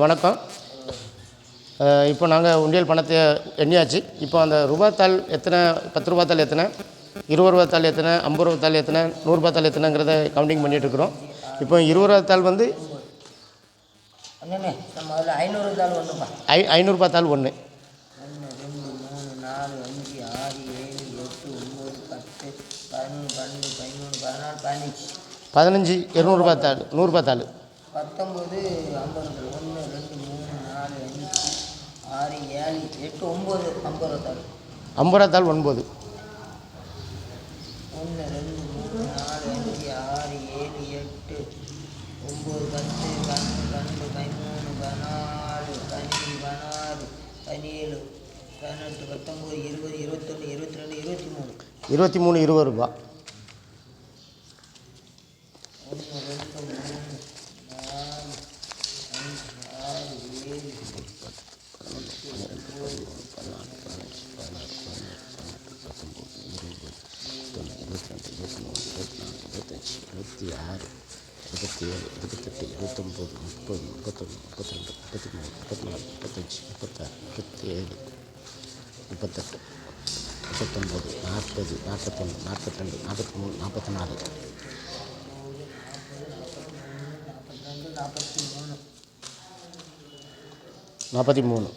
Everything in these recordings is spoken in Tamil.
வணக்கம். இப்போ நாங்கள் உண்டியல் பணத்தை எண்ணியாச்சு. இப்போ அந்த ரூபாத்தாள் எத்தனை பத்து ரூபாத்தாள் எத்தனை இருபது ரூபாத்தாள் எத்தனை ஐம்பது ரூபாத்தாள் எத்தனை நூறுரூபாத்தாள் எத்தனைங்கிறத கவுண்டிங் பண்ணிட்டு இருக்கிறோம். இப்போ இருபது ரூபாத்தாள் வந்து தாள் ஐ ஐநூறுபாத்தாள் ஒன்று ஒன்று ரெண்டு மூணு நாலு அஞ்சு பத்தொம்பது ஐம்பது ஒன்று ரெண்டு மூணு நாலு அஞ்சு ஆறு ஏழு எட்டு ஒம்பது ஐம்பது தாள் ஐம்பது ரூபாத்தாள் ஒன்பது. ஒன்று ரெண்டு மூணு நாலு அஞ்சு ஆறு ஏழு எட்டு ஒம்பது பத்து பன்னெண்டு பன்னெண்டு பதிமூணு பதினாலு பதினஞ்சு பதினாறு பதினேழு பதினெட்டு பத்தொம்பது இருபது இருபத்தொன்று இருபத்தி ரெண்டு இருபத்தி மூணு. இருபத்தி மூணு இருபது ரூபா ஒன்று ரெண்டு மூணு நாலு அஞ்சு ஆறு ஏழு இருபத்தி ஆறு இருபத்தி இருபத்தெட்டு இருபத்தொம்போது முப்பது முப்பத்தொன்று முப்பத்திரெண்டு முப்பத்தி மூணு. முப்பத்தினாலு முப்பத்தஞ்சு முப்பத்தாறு முப்பத்தி ஏழு முப்பத்தெட்டு முப்பத்தொம்போது நாற்பது நாற்பத்தொன்று நாற்பத்திரெண்டு நாற்பத்தி மூணு நாற்பத்தி நாலு. நாற்பத்தி மூணு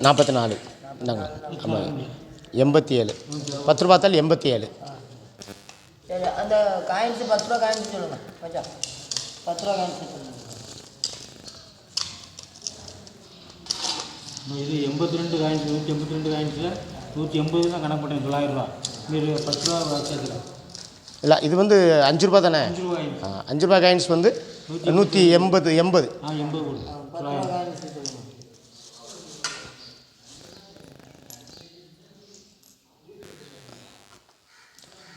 நாற்பத்தி நாலு. இந்தாங்க. ஆமாம். எண்பத்தி ஏழு. பத்து ரூபாத்தால் எண்பத்தி ஏழு. அந்த காயின்ஸு பத்து ரூபா காயின்ஸ் சொல்லுங்கள் கொஞ்சம் பத்து ரூபா காயின்ஸ் சொல்லுங்கள் இது எண்பத்தி ரெண்டு காயின்ஸ் நூற்றி எண்பத்தி ரெண்டு காயின்ஸில் நூற்றி எண்பது தான் கணக்கு பண்ணேன் தொள்ளாயிரம் ரூபா. மீது பத்து ரூபா சேர்த்துக்கிறேன் இல்லை இது வந்து அஞ்சு ரூபா தானே? அஞ்சு ரூபா காயின்ஸ். வந்து நூற்றி எண்பது எண்பது. ஆ எண்பது போடு பத்து ரூபா காயின்ஸ் சொல்லுங்கள்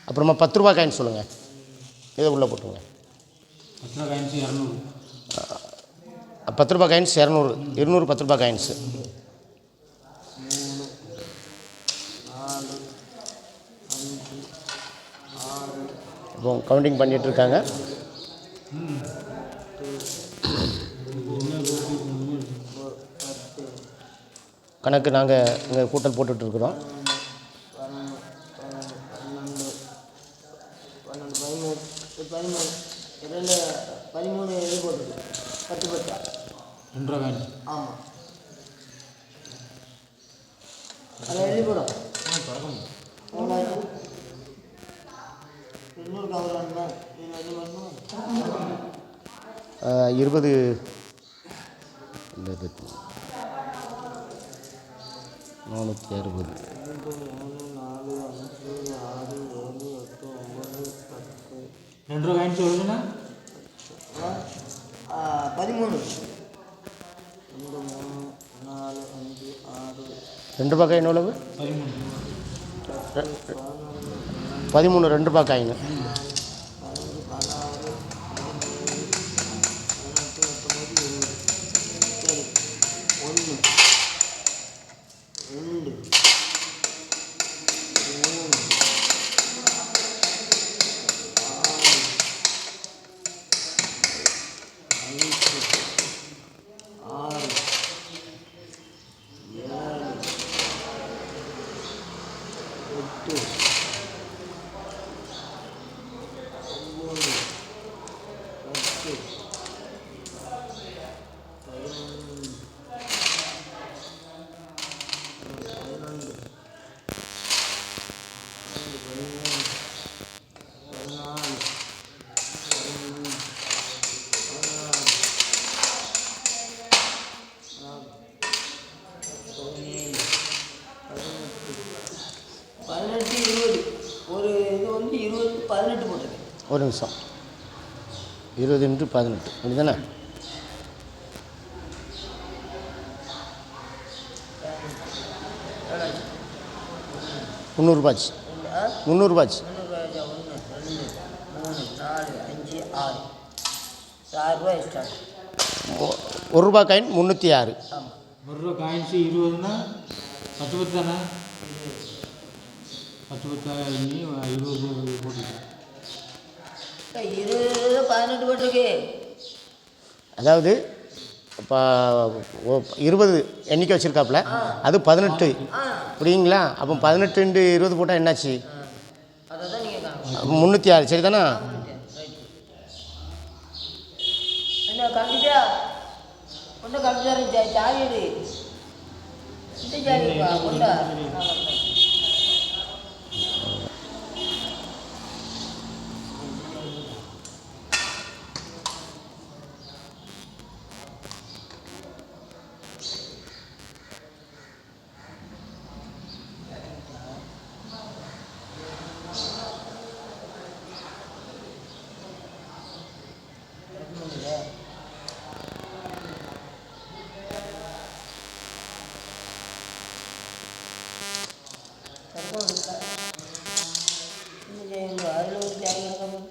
அப்புறமா பத்து ரூபா காயின் சொல்லுங்கள் இதை உள்ளே போட்டுருங்க. பத்து ரூபா காயின்ஸ் இரநூறு. இரநூறு பத்து ரூபா காயின்ஸு இப்போ கவுண்டிங் பண்ணிட்டு இருக்காங்க பத்து கணக்கு நாங்கள் இங்கே கூட்டல் போட்டுட்ருக்குறோம் பன்னெண்டு பன்னெண்டு பன்னெண்டு பன்னெண்டு பதிமூணு பதிமூணு இரண்டு பதிமூணு இது போட்டுருக்கு பத்து பத்தா ரெண்டு ரூபா காயின்ஸ் ஆமாம் அதை எழுதி போடும் எவ்வளோ இன்னொரு கவர் வேணுமா இது அது வேணுமா ஆ, இருபது இல்லை இது நானூற்றி அறுபது. ரெண்டு மூணு நாலு அஞ்சு ஆறு ஏழு எட்டு ஒம்பது பத்து ரெண்டு ரூபா காயின்ஸ் பதிமூணு. ரெண்டு மூணு நாலு அஞ்சு ஆறு ரெண்டு ரூபா காயின் எவ்வளவு பதிமூணு பதிமூணு ரெண்டு ரூபா காயின் பதினஞ்சு பதினாறு பதினேழு பதினெட்டு பத்தொம்பது இருபது சரி ஒன்று ரெண்டு மூணு ஆறு அஞ்சு ஆறு ஏழு எட்டு ஒம்பது பத்து பதினொன்று பன்னெண்டு பன்னெண்டு பதிமூணு பதினாலு பதினஞ்சு பதினாறு பதினேழு பதினெட்டு பதினெட்டு இருபது ஒரு இது வந்து இருபது பதினெட்டு போட்டிருக்கேன் ஒரு நிமிஷம். இருபது இன்ட்டு பதினெட்டு. அப்படி தானே முந்நூறுபாச்சு முந்நூறுபாச்சு ஒரு ரூபா காயின் முந்நூற்றி ஆறு. ஒரு ரூபா காயின்ஸு இருபதுன்னா பத்து பத்து தானே? பத்து பத்து இருபது போட்டுருக்கேன் இருபது பதினெட்டு போட்டிருக்கு. அதாவது இப்போ இருபது எண்ணிக்கை வச்சுருக்காப்புல அது பதினெட்டு. புரியுங்களா? அப்போ பதினெட்டு இருபது போட்டால் என்னாச்சு? முந்நூற்றி ஆறு சரி தானே ஒன்றும் கண்டிப்பா ஜாலி இது இந்த ஜாலிப்பா கொண்டா அதில் ஒரு ஜாலி கிடக்கும்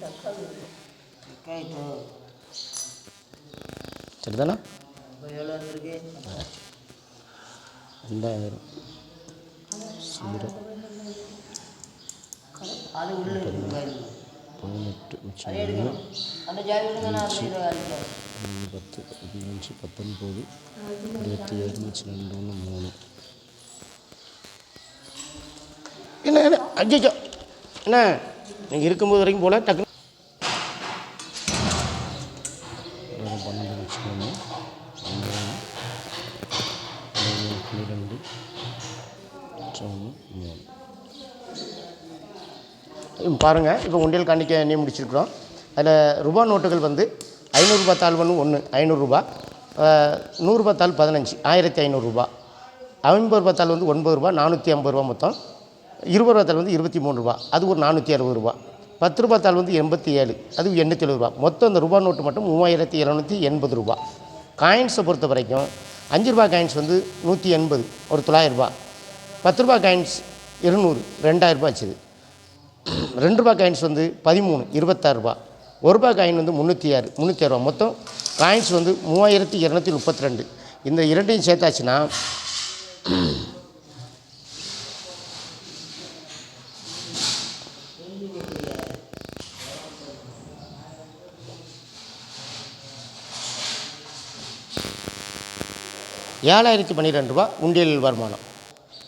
தக்காளி சரி தானே இப்போ எவ்வளோ வந்திருக்கு? ரெண்டாயிரம். அது உள்ள காய். பதினெட்டு. பத்து பதினஞ்சு பத்தொன்பது இருபத்தி ஏழு மிச்சம் ரெண்டு ஒன்று மூணு. என்ன என்ன? அஜிச்சோ என்ன? நீங்கள் இருக்கும்போது வரைக்கும் போல டக்கு பாருங்கள் இப்போ உண்டியல் காணிக்க நீ முடிச்சிருக்கிறோம். அதில் ரூபா நோட்டுகள் வந்து ஐநூறுரூபா தாள் ஒன்று ஒன்று ஐநூறுரூபா நூறுரூபா தாள் பதினஞ்சு ஆயிரத்தி ஐநூறுரூபா ஐம்பது ரூபா தாள் வந்து ஒன்பது ரூபா நானூற்றி ஐம்பது ரூபா மொத்தம். இருபது ரூபா தாள் வந்து இருபத்தி மூணு ரூபா அது ஒரு நானூற்றி அறுபது ரூபா. பத்து ரூபா தாள் வந்து எண்பத்தி ஏழு அது எண்ணூற்றி எழுபது ரூபா. மொத்தம் அந்த ரூபா நோட்டு மட்டும் மூவாயிரத்தி இரநூத்தி எண்பது ரூபா. காயின்ஸை பொறுத்த வரைக்கும் அஞ்சு ரூபா காயின்ஸ் வந்து நூற்றி எண்பது ஒரு தொள்ளாயிரம் ரூபா. பத்து ரூபா காயின்ஸ் இருநூறு ரெண்டாயிரரூபா ஆச்சுது. ரெண்டு ரூபா காயின்ஸ் வந்து பதிமூணு இருபத்தாறு ரூபா ஒரு ரூபா காயின் வந்து முந்நூற்றி ஆறு முந்நூற்றி ஆறு ரூபா மொத்தம் காயின்ஸ் வந்து மூவாயிரத்தி இரநூத்தி முப்பத்தி ரெண்டு இந்த இரண்டையும் சேர்த்தாச்சுன்னா ஏழாயிரத்தி பன்னிரெண்டு ரூபா உண்டியல் வருமானம்.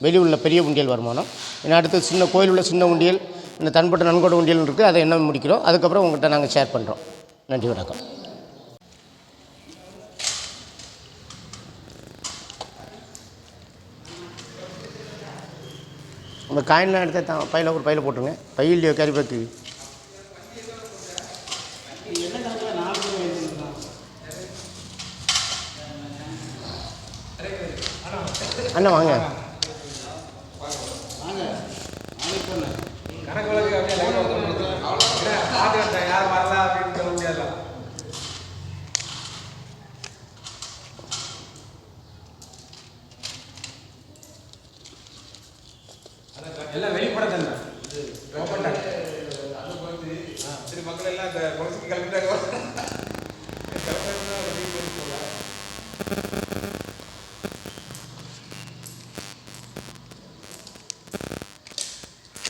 வெளியுள்ள பெரிய உண்டியல் வருமானம். ஏன்னா அடுத்து சின்ன கோயில் உள்ள சின்ன உண்டியல் இந்த தன்பட்ட நன்கொடை உண்டியல் இருக்குது அதை என்ன முடிக்கிறோம்? அதுக்கப்புறம் உங்கள்கிட்ட நாங்கள் ஷேர் பண்ணுறோம் நன்றி வணக்கம். உங்கள் காயின்லாம் எடுத்து தான் பையில் ஒரு பையில் போட்டுருங்க. பையிலையோ கேரி பேக்கு அண்ணா வாங்க.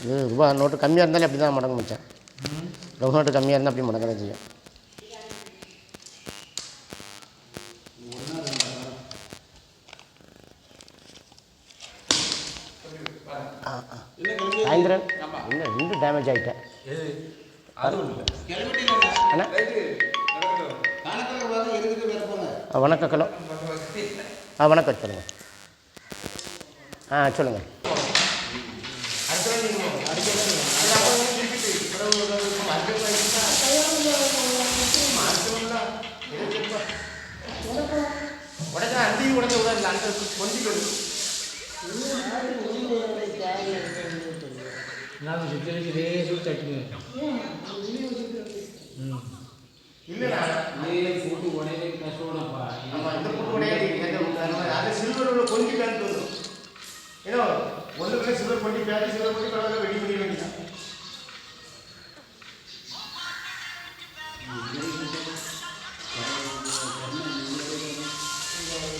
இது ரூபா நோட்டு கம்மியாக இருந்தாலே அப்படி தான் மடங்க மச்சான் ரூபா நோட்டு கம்மியாக இருந்தால் அப்படி மடங்க தான் செய்யும் சாயந்தரம் இல்லை ரெண்டு டேமேஜ் ஆகிட்டேன் வணக்கம் கலோ ஆ வணக்கம் சொல்லுங்கள் ஆ சொல்லுங்கள் அந்தி உடனே உடனே அந்த கொஞ்சம் நான் சுற்றி லேசு தட்டுங்க இல்லைண்ணா இதே போட்டு உடனே கஷ்டப்படப்பா நம்ம இந்த புட்டு உடையாது அது சில்வர் உள்ள கொஞ்சம் பேண்ட் வரும் ஏன்னா ஒன்றுக்குள்ள சில்வர் பண்ணி பேண்ட் சில்வர் பண்ணி கடவுளை வெடி பண்ணி வேண்டியதான்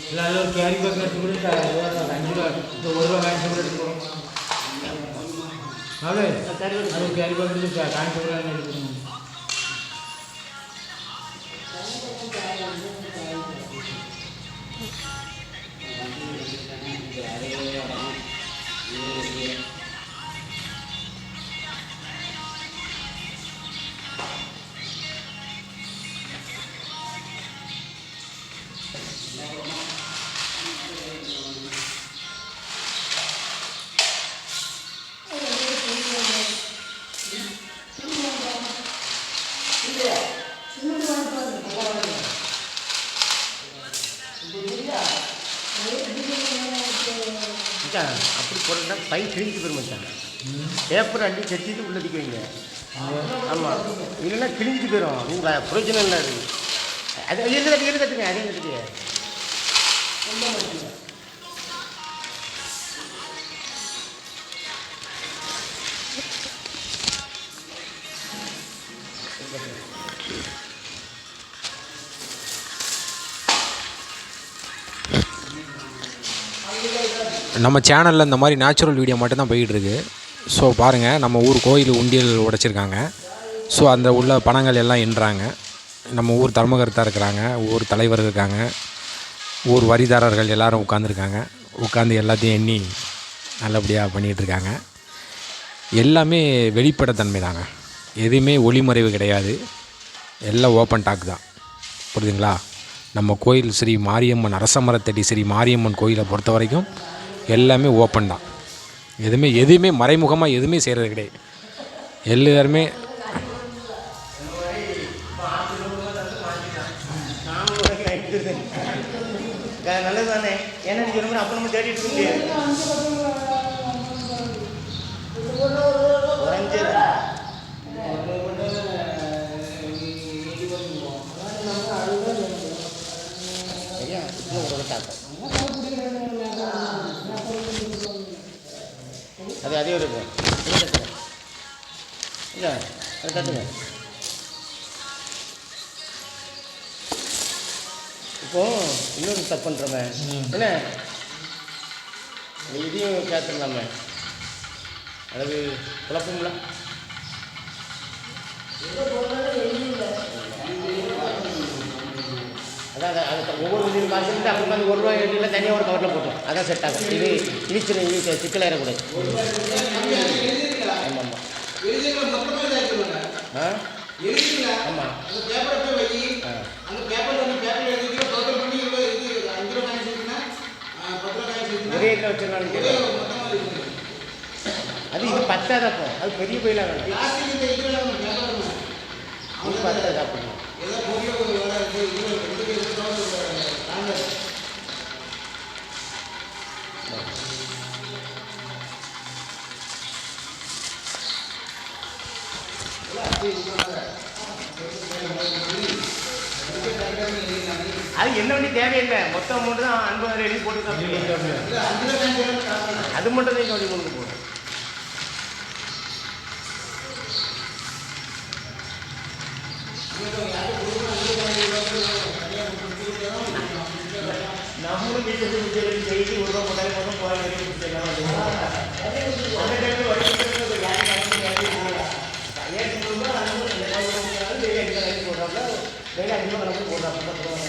இல்லை அதில் ஒரு கேரி பேக் எடுத்து கூட அஞ்சு ரூபா இந்த ஒரு ரூபா காய்ச்சி கூட எடுத்து போகிறோம் அவ்வளோ அது கேரி பண்ணிட்டு காணிக்க கொடுங்க மச்சான் போடுறா கிழிஞ்சு போயிடும் மச்சான். பேப்பர் அண்டி கட்டிட்டு உள்ள தூக்கி வைங்க ஆமாம் இல்லைன்னா கிழிஞ்சு போயிடும் நீங்கள் பிரயோஜனம் இல்லை அது. அது இருந்து கட்டி இருந்து கட்டுங்க அதே கட்டுங்க நம்ம சேனலில் இந்த மாதிரி நேச்சுரல் வீடியோ மட்டும்தான் போயிட்டுருக்கு. ஸோ பாருங்கள் நம்ம ஊர் கோயில் உண்டியல் உடைச்சிருக்காங்க. ஸோ அந்த உள்ள பணங்கள் எல்லாம் எண்ணுறாங்க நம்ம ஊர் தர்மகர்த்தா இருக்கிறாங்க ஊர் தலைவர் இருக்காங்க ஊர் வரிதாரர்கள் எல்லாரும் உட்காந்துருக்காங்க உட்காந்து எல்லாத்தையும் எண்ணி நல்லபடியாக பண்ணிகிட்டு இருக்காங்க எல்லாமே வெளிப்படைத்தன்மை தாங்க எதுவுமே ஒளிமறைவு கிடையாது. எல்லாம் ஓப்பன் டாக் தான். புரியுதுங்களா? நம்ம கோயில் ஸ்ரீ மாரியம்மன் அரசமரத்தடி ஸ்ரீ மாரியம்மன் கோயிலை பொறுத்த வரைக்கும் எல்லாமே ஓப்பன் தான். எதுவுமே எதுவுமே மறைமுகமாக எதுவுமே செய்கிறது கிடையாது. எல்லாருமே நல்லது தானே ஏன்னா நீங்கள் ரொம்ப அப்போ நம்ம தேடிட்டு அது அதே ஒரு தட்டுங்க. இல்லை அது தட்டுங்க. இப்போ இன்னொரு தப்பு பண்ணுறோமே என்ன? இதையும் கேட்டுடலாமே அதாவது குழப்பம்ல அதான் அது ஒவ்வொரு இதுலையும் பார்த்துட்டு அப்புறமா அந்த ஒரு ரூபாய் எண்ணில் தனியாக ஒரு கவரில் போட்டோம். அதான் செட் ஆகும். இது இழிச்சிடும் இழிச்சு சிக்கல் ஏறக்கூடாது. ஆமாம் ஆமாம் ஆ. எழுதிங்களா ஆமாம் அந்த பேப்பரை போய் வை ஆ அந்த பேப்பரில் வந்து பேப்பரில் எழுதிக்கிற டோட்டல் பண்ணி அது என்ன வண்டி தேவையில்லை மொத்த அமௌண்ட் தான் ஐம்பது எழுதி போட்டு அது மட்டும் தான் கவனி கொண்டு போகணும். நம்மளும் வீட்டில் செய்தி ஒரு ரூபா போட்டாலே போதும் போய் அந்த டைமில் வரைக்கும் யாரும் ஐயாயிரத்தி ஐநூறுரூவா அது டெய்லி அஞ்சு ரூபாய் போடுறாங்க டெய்லி அஞ்சு ரூபா கணக்கு போடுறாங்க டெய்லி அஞ்சு ரூபா போட்டால் என்னாச்சு நானூற்றி முப்பத்தொம்பது ஆ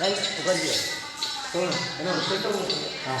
ரைட் உட்காந்து சொல்லுங்க என்ன ஒரு சொல்லிட்டு ஆ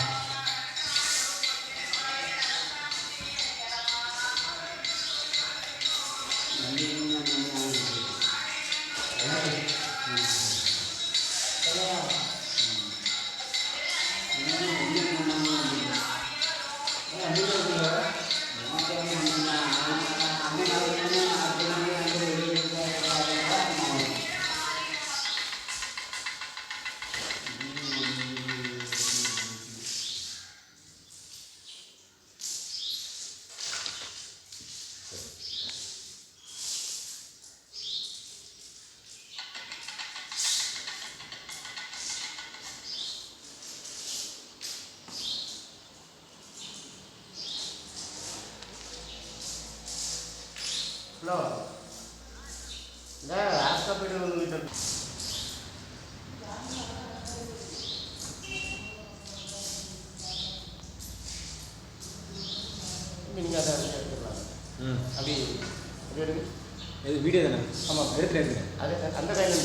ஹலோ இந்த ஆஸ்கப்பீடு வீட்டு நீங்கள் அதை எடுத்துக்கலாம். ம். அப்படி இது வீடியோ தானே? ஆமாம் எடுத்துட்டு எடுத்துட்டேன் அது அந்த கையில்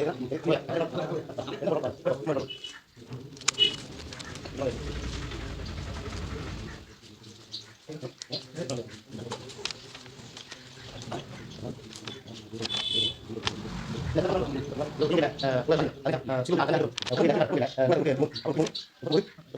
Gracias.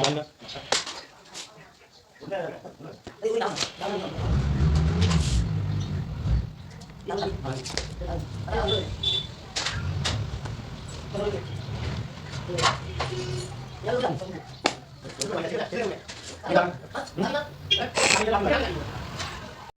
뭐야? 哎呦喂杨总杨总杨总杨总啊杨总对吧要有两分钟